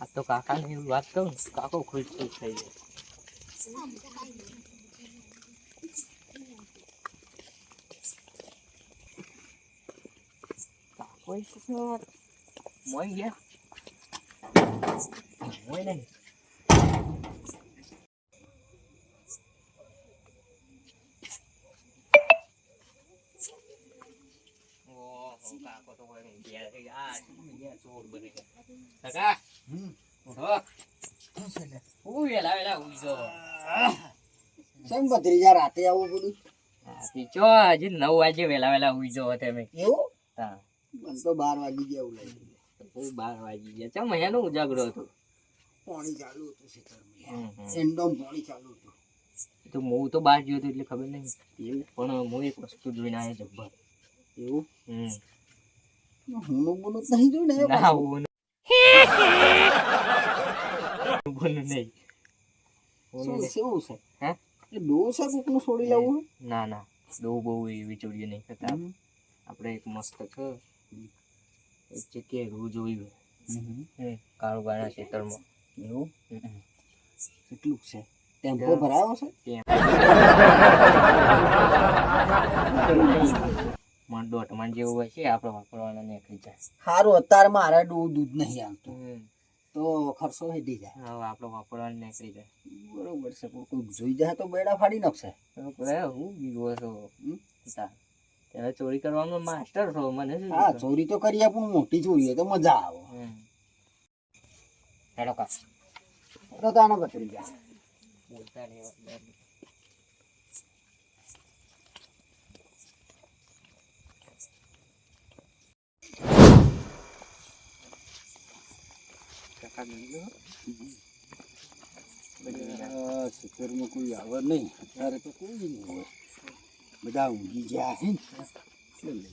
આ તો કાકાને એવી વાત કહું કાકો ખુશ ખુશ થઈ જાય. કાકો મોઈ ગયા? મોઈ નહીં ઓહો, કાકો તો વળી ગયા આ ચોર બની કાકા, ઉઠો. હું વેલા વેલા ઊંઘી કેમ ભત્રીજા રાતે આવું બધું હા, ચો, હજી નવ વાગે વેલા વેલા ઊંઘી તમે એવું હા મને તો બાર વાગી ગયા એવું લાગ્યું બાર વાગી ગયા ચમ અહીંયાનો ઉજાગરો હતો પાણી ચાલુ હતું. એન્ડોમ પાણી ચાલુ હતું તો હું તો બહાર ગયો હતો એટલે ખબર નહીં એવું પણ હું એક વસ્તુ જોઈને આવ્યો જબ્બર એવું હમ બોનું નહીં જોઈ ને ના. હું બોલું નહીં. શું કેવું છે હે? એ ડોહ કોકનું છોડી લેવું ના ના. બહુ બહુ એવી ચોરીઓ નહીં કરતા. આપણે એક મસ્ત છે. એક જગ્યાએ રૂ જોયું કાળુબાના ખેતરમાં. એવું. કેટલું છે? ટેમ્પો ભરાયો છે? દોઢ મણ જેવું હોય છે આપણે વાપરવાના નીકળી જાય. સારું અત્યારે મારે ડોહ દૂધ નહીં આવતું. તો ખર્ચો હેડી જાય. હવે આપણે વાપરવાના નીકળી જાય. બરોબર છે પણ જોઈ જાય તો બેડા ફાડી નાખશે. હું બીવો છો ત્યારે ચોરી કરવાનો માસ્ટર છો મને હા ચોરી તો કરીએ પણ મોટી ચોરી તો મજા આવે. હેડો કાસ તો તાને ભત્રીજા બોલતા રહેવા શિખરમાં કોઈ આવે નહીં. અત્યારે તો કોઈ નહીં હોય. બધા ઊંઘી ગયા છે ને.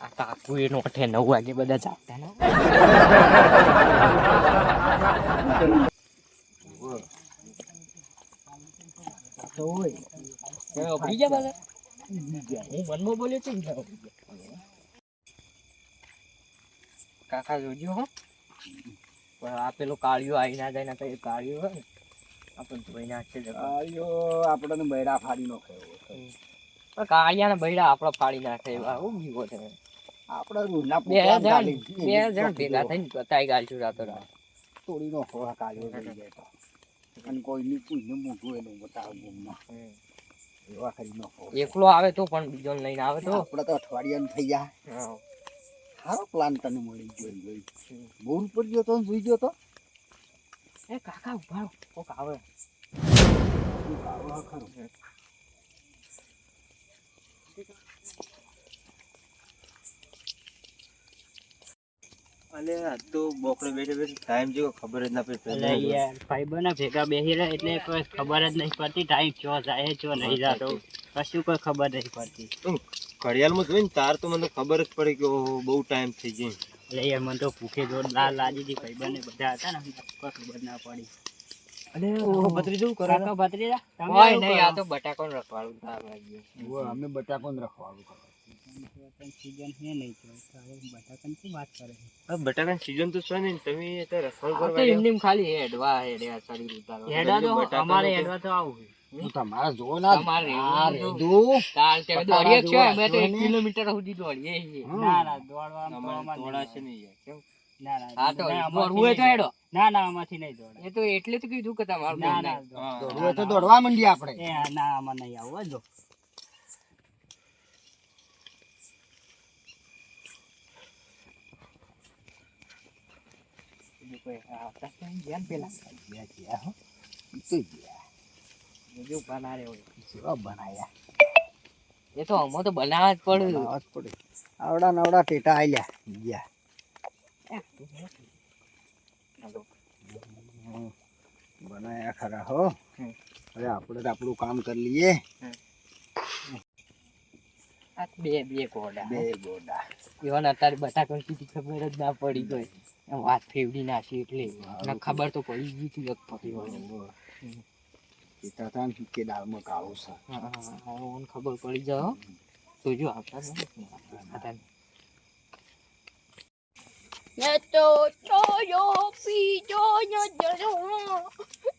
આ કાકુ એનો અઠે નવ વાગે બધા જાગતા ને. તો હોય. તમે ગયા. બધા હું મનમાં બોલ્યો છું ને ઉભરી ગયા. કાકા જોજો હો. પણ આ પેલું કાળિયું આવી ના જાય ને તો એ કાળિયો હોય ને આપણે ધોઈ નાખશે કાળિયો આપણને બૈડા ફાડી નો ખાયો પણ કાળિયાના બૈડા આપણો ફાડી નાખે એવા હું બીવો છે આપણે રૂના બે જણ બે જણ ભેગા થઈને બતાવી ગાલશું રાતો રાત. તોડી નો ખોળા કાળિયો થઈ જાય તો. અને કોઈની કોઈને મોઢું એનું બતાવે ગુમમાં એવા કરી નો એકલો આવે તો પણ બીજો લઈને આવે તો. આપણે તો અઠવાડિયાનું થઈ જાય. સારો પ્લાન તને મળી ગયો બોર ઉપર ગયો તો સુઈ ગયો તો? એ કાકા ઊભા કોક આવે. અલે આ તો બોકડે બેઠે બેઠે ટાઈમ જેવો ખબર જ ના પડી યાર ના ભેગા બેસી રહ્યા એટલે કોઈ ખબર જ નહીં પડતી ટાઈમ ચો જાય ચો નહીં જાતો. કશું કોઈ ખબર નહીં પડતી. ઘડિયાળમાં જોઈને તાર તો મને ખબર જ પડી કે ઓહો બહુ ટાઈમ થઈ ગયો. એટલે યાર મને તો ભૂખે જોરદાર લાગી હતી ભાઈબંધ બધા હતા ને ખબર ના પડી. અલે ઓહો કાકા ભત્રીજા તમે નહીં આ તો બટાકો રખવાડું. તાર લાગ્યું અમે બટાકોને રખવાનું કરે. સીઝન છે નહીં તો હવે બટાકાની શું વાત કરે છે? હવે બટાકાની સીઝન તો છે નહીં તમે તો રખડ આ તો કરવા ખાલી હેડવા હેડ્યા શરીર હેડા તો અમારે હેડવા તો આવું હું તમારે જો ના તમારે રેડું. તાર તે દોડીએ છે અમે તો એક કિલોમીટર સુધી દોડીએ ના ના દોડવામાં તો અમારે અમારે નહીં છે નહીં કેમ ના ના હા તો દોડવું તો હેડો. ના ના આમાંથી નહીં દોડાય એ તો એટલે તો કીધું કે તમારું ના ના દોડવું. તો દોડવા માંડીએ આપણે. ના આમાં નહીં આવું જો. બીજું કોઈ આવતા ગયા ને પેલા ગયા ગયા હો. તો ગયા. બીજું ઊભા હોય. કેવા બનાયા એ તો અમે તો બનાવવા જ પડે બનાવવા જ પડે આવડા નવડા ટેટા આલ્યા ગયા બનાયા ખરા હો હવે આપણે તો આપણું કામ કરી લઈએ બે બે ગોડા બે ગોડા એવા અત્યારે બટાકા કીધી ખબર જ ના પડી ગઈ વાત ફેવડી નાખી એટલે ને ખબર તો પડી ગઈ હતી એક ફરી વાર. ટેટા થાય ને કે દાળમાં કાળું છે હા, હા, હા, હવે મને ખબર પડી જાઓ હો. તો જો આવતા નથી. તો ચોયો પીજો ને જરો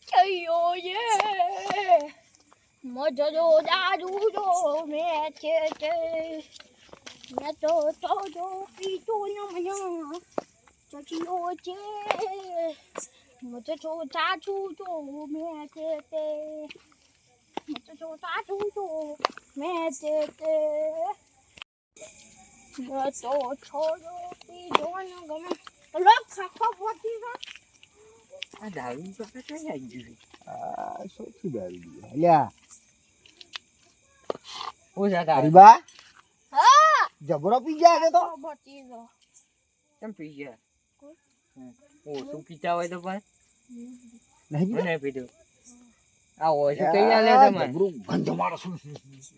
ચયો યે મજરો દારૂ જો મેં છે છે મેં તો ચોયો પીજો ને મને ચચીઓ છે મજે છો ચાચુ જો મેં છે તે મજે છો ચાચુ જો મેં છે તે મેં તો ચોયો પીજો ને ગમે લોક ખાખો બોતી રા આ દારૂ તો આપણે ક્યાં આવી ગયું આ સૌથી દારૂ પીવે. અલ્યા ઓછા દારૂ હરીબા હા જબરો પી જાય છે તો બોતી રો કેમ પી ગયા ઓછું પીતા હોય તો પણ? નહીં? પીધું. આ ઓછું કઈ આલે તમારે? ગંધ મારો છું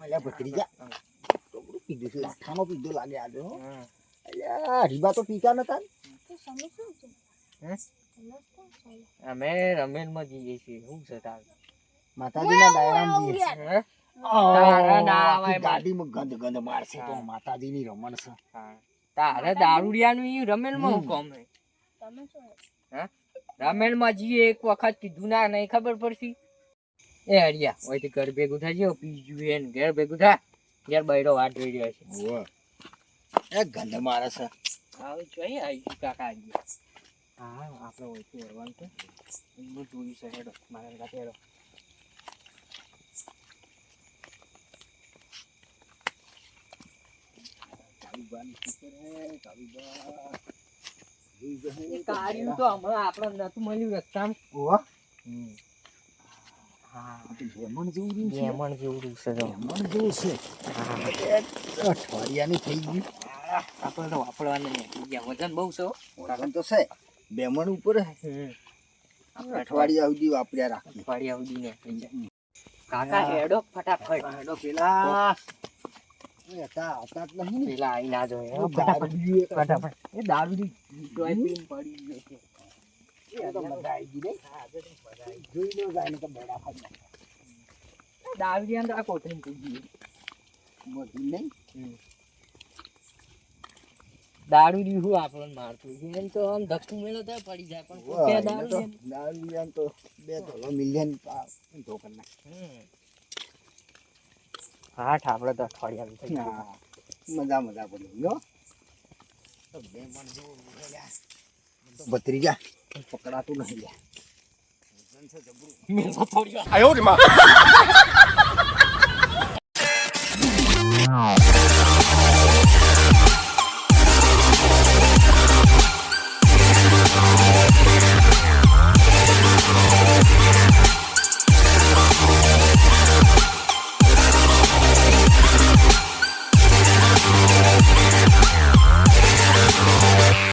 અલ્યા ભત્રીજા. જબરું પીધું છે લાઠાનો પીધું લાગે આજે હો. અલ્યા રીબા તો પીતા નતા શું હે? અમે રમેલમાં જઈએ છીએ શું છે તાર? માતાજીના ડાયરામ જઈએ હે? બાર. ગાડીમાં ગંધ ગંધ મારશે તો માતાજી માતાજીની રમણ છે. હા. તારે દારૂડિયાનું ઈ રમેલમાં હું કોમ હે? શું જઈએ એક વખત કીધું ના નહીં ખબર પડતી. એ હરિયા ઓયથી ઘર ભેગું થાય છે પીજું હે ને ઘર ભેગું થાય ઘેર બૈરો વાત જોઈ રહ્યો છે. એ ગંધ મારે છે. હવે જોઈએ આવી કાકા આવી હા આપણે ઓયથી વળવાનું છે. એનું જોયું છે હેડો મારા સાથે હેડો. ફિકર હે, કાળુબા. જશે તો હમણાં આપણે નતું મળ્યું રસ્તામાં. ઓવા. બેમણ ઉપર. અઠવાડિયા સુધી વાપર્યા રાખ અઠવાડિયા સુધી ને કાકા હેડો ફટાફટ. હેડો પેલા. દારૂ હું આપણને મારતું એમ તો આમ ધક્કું મેળો તો પડી જાય. પણ દારૂ તો બે ધોલો મિલિયન ધોકર નાખે. હા ઠાપડે તો અઠવાડિયા મજા મજા બોલી ગયો બે મણ જેવું બતરી જા પકડાતું નહીં જા મેં.